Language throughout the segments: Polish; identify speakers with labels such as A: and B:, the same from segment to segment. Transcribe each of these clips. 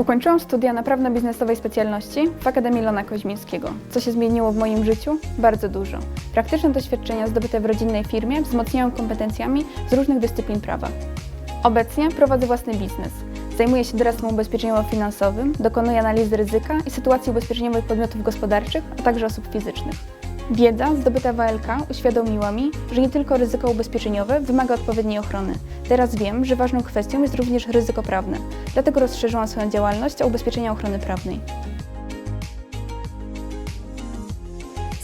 A: Ukończyłam studia na prawno-biznesowej specjalności w Akademii Lona Koźmińskiego. Co się zmieniło w moim życiu? Bardzo dużo. Praktyczne doświadczenia zdobyte w rodzinnej firmie wzmocniają kompetencjami z różnych dyscyplin prawa. Obecnie prowadzę własny biznes. Zajmuję się doradztwem ubezpieczeniowo-finansowym, dokonuję analizy ryzyka i sytuacji ubezpieczeniowych podmiotów gospodarczych, a także osób fizycznych. Wiedza zdobyta w ALK uświadomiła mi, że nie tylko ryzyko ubezpieczeniowe wymaga odpowiedniej ochrony. Teraz wiem, że ważną kwestią jest również ryzyko prawne. Dlatego rozszerzyłam swoją działalność o ubezpieczenia ochrony prawnej.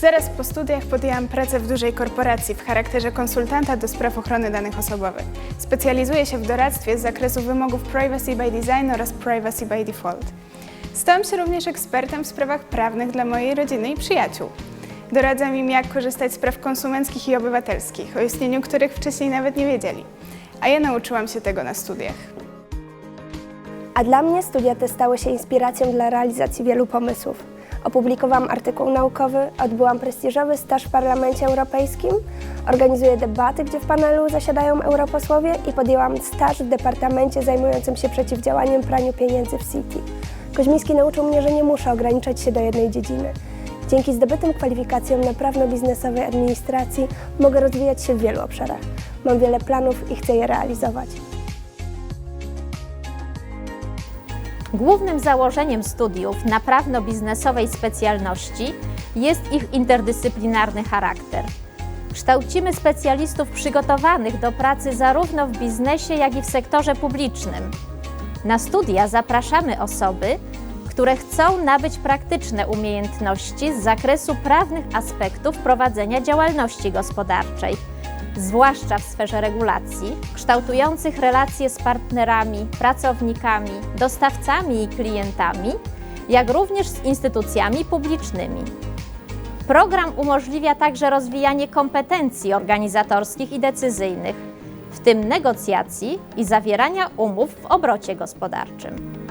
B: Zaraz po studiach podjęłam pracę w dużej korporacji w charakterze konsultanta do spraw ochrony danych osobowych. Specjalizuję się w doradztwie z zakresu wymogów Privacy by Design oraz Privacy by Default. Stałam się również ekspertem w sprawach prawnych dla mojej rodziny i przyjaciół. Doradzam im, jak korzystać z praw konsumenckich i obywatelskich, o istnieniu których wcześniej nawet nie wiedzieli. A ja nauczyłam się tego na studiach.
C: A dla mnie studia te stały się inspiracją dla realizacji wielu pomysłów. Opublikowałam artykuł naukowy, odbyłam prestiżowy staż w Parlamencie Europejskim, organizuję debaty, gdzie w panelu zasiadają europosłowie i podjęłam staż w departamencie zajmującym się przeciwdziałaniem praniu pieniędzy w City. Koźmiński nauczył mnie, że nie muszę ograniczać się do jednej dziedziny. Dzięki zdobytym kwalifikacjom na prawno-biznesowej administracji mogę rozwijać się w wielu obszarach. Mam wiele planów i chcę je realizować.
D: Głównym założeniem studiów na prawno-biznesowej specjalności jest ich interdyscyplinarny charakter. Kształcimy specjalistów przygotowanych do pracy zarówno w biznesie, jak i w sektorze publicznym. Na studia zapraszamy osoby, które chcą nabyć praktyczne umiejętności z zakresu prawnych aspektów prowadzenia działalności gospodarczej, zwłaszcza w sferze regulacji, kształtujących relacje z partnerami, pracownikami, dostawcami i klientami, jak również z instytucjami publicznymi. Program umożliwia także rozwijanie kompetencji organizatorskich i decyzyjnych, w tym negocjacji i zawierania umów w obrocie gospodarczym.